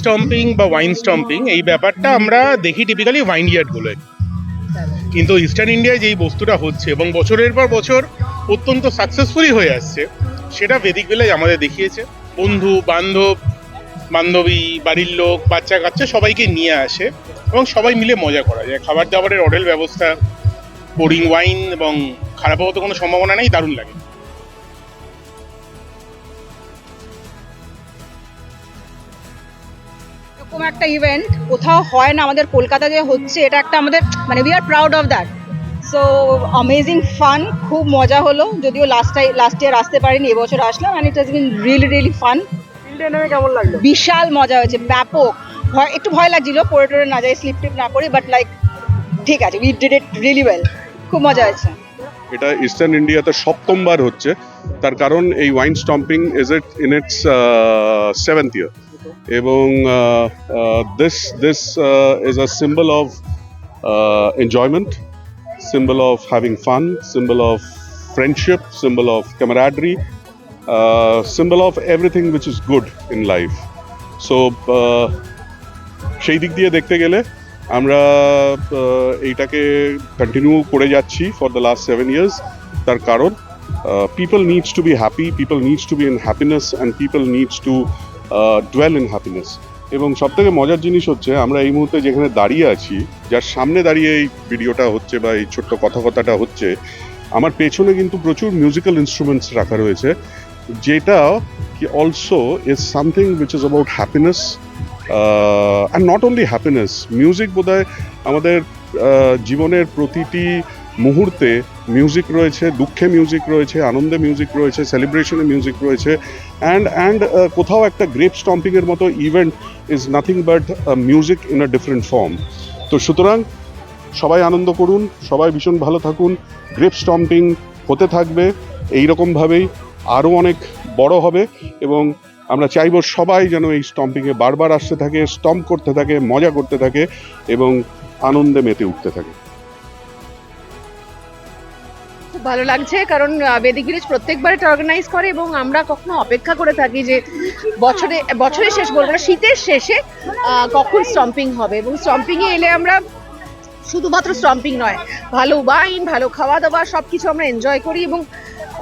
স্টম্পিং বা ওয়াইন স্টম্পিং এই ব্যাপারটা আমরা দেখি টিপিক্যালি ওয়াইন ইয়ার্ডগুলোয় কিন্তু ইস্টার্ন ইন্ডিয়ায় যেই বস্তুটা হচ্ছে এবং বছরের পর বছর অত্যন্ত সাকসেসফুলি হয়ে আসছে, সেটা বেদিক ভিলেজ আমাদের দেখিয়েছে। বন্ধু, বান্ধব, বান্ধবী, বাড়ির লোক, বাচ্চা কাচ্চা সবাইকে নিয়ে আসে এবং সবাই মিলে মজা করা যায়। খাবার দাবারের হোটেল ব্যবস্থা বোরিং ওয়াইন এবং খারাপ হওয়ার তো কোনো সম্ভাবনা নেই, দারুণ লাগে। এরকম একটা ইভেন্ট কোথাও হয় না আমাদের কলকাতা যে হচ্ছে এটা একটা আমাদের মানে we are proud of that so amazing fun খুব মজা হলো যদিও লাস্ট টাই লাস্ট ইয়ার আসতে পারিনি এবছর আসলাম and it has been really really fun কেমন লাগল? বিশাল মজা হয়েছে ব্যাপক। ভয় একটু ভয় লাগছিল পরে টরে না যাই স্লিপ টিপ না করি বাট লাইক ঠিক আছে we did it really well খুব মজা হয়েছে। এটা ইস্টার্ন ইন্ডিয়াতে সপ্তমবার হচ্ছে তার কারণ এই wine stomping is it in it's seventh year এবং this this is a symbol of enjoyment symbol of having fun, symbol of friendship, symbol of camaraderie, uh, symbol of everything which is good in. So, uh, সেই দিক দিয়ে দেখতে গেলে আমরা এইটাকে continue করে যাচ্ছি for the last seven years তার কারণ people needs to be happy people needs to be in happiness and people needs to dwell in happiness এবং সব থেকে মজার জিনিস হচ্ছে, আমরা এই মুহূর্তে যেখানে দাঁড়িয়ে আছি, যার সামনে দাঁড়িয়ে এই ভিডিওটা হচ্ছে বা এই ছোট্ট কথা কথাটা হচ্ছে, আমার পেছনে কিন্তু প্রচুর মিউজিক্যাল ইনস্ট্রুমেন্টস রাখা রয়েছে, যেটা কি also is something which is about happiness and not only happiness music বোধহয় আমাদের জীবনের প্রতিটি মুহূর্তে মিউজিক রয়েছে, দুঃখে মিউজিক রয়েছে, আনন্দে মিউজিক রয়েছে সেলিব্রেশনে মিউজিক রয়েছে অ্যান্ড অ্যান্ড কোথাও একটা গ্রেপ স্টম্পিংয়ের মতো event is nothing but music in a different form তো সুতরাং সবাই আনন্দ করুন, সবাই ভীষণ ভালো থাকুন গ্রেপ স্টম্পিং হতে থাকবে এই রকমভাবেই আরও অনেক বড় হবে, এবং আমরা চাইব সবাই যেন এই স্টম্পিংয়ে বারবার আসতে থাকে স্টম্প করতে থাকে, মজা করতে থাকে, এবং আনন্দে মেতে উঠতে থাকে। ভালো লাগছে কারণ বেদিক ভিলেজ প্রত্যেকবার এটা অর্গানাইজ করে এবং আমরা কখনো অপেক্ষা করে থাকি যে বছরে বছরের শেষ বলব না শীতের শেষে কখন স্টম্পিং হবে এবং স্টম্পিং এ এলে আমরা শুধুমাত্র স্টম্পিং নয় ভালো ওয়াইন ভালো খাওয়া দাওয়া সবকিছু আমরা এনজয় করি এবং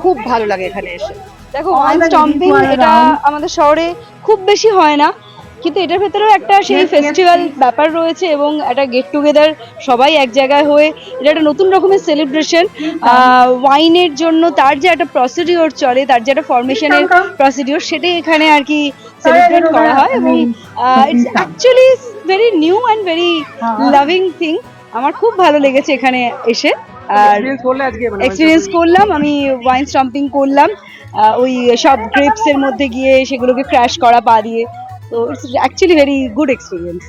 খুব ভালো লাগে এখানে এসে। দেখো ওয়াইন স্টম্পিং এটা আমাদের শহরে খুব বেশি হয় না কিন্তু এটার ভেতরেও একটা সেই ফেস্টিভ্যাল ব্যাপার রয়েছে এবং একটা গেট টুগেদার সবাই এক জায়গায় হয়ে এটা একটা নতুন রকমের সেলিব্রেশন ওয়াইনের জন্য তার যে একটা প্রসিডিওর চলে তার যে একটা ফরমেশনের প্রসিডিওর সেটাই এখানে আর কি সেলিব্রেট করা হয় এবং it's actually very new and very loving thing আমার খুব ভালো লেগেছে এখানে এসে। আর এক্সপেরিয়েন্স মানে করলাম আমি ওয়াইন স্টাম্পিং করলাম। ওই সব গ্রেপস এর মধ্যে গিয়ে সেগুলোকে ক্র্যাশ করা পা দিয়ে। তো it's actually very good experience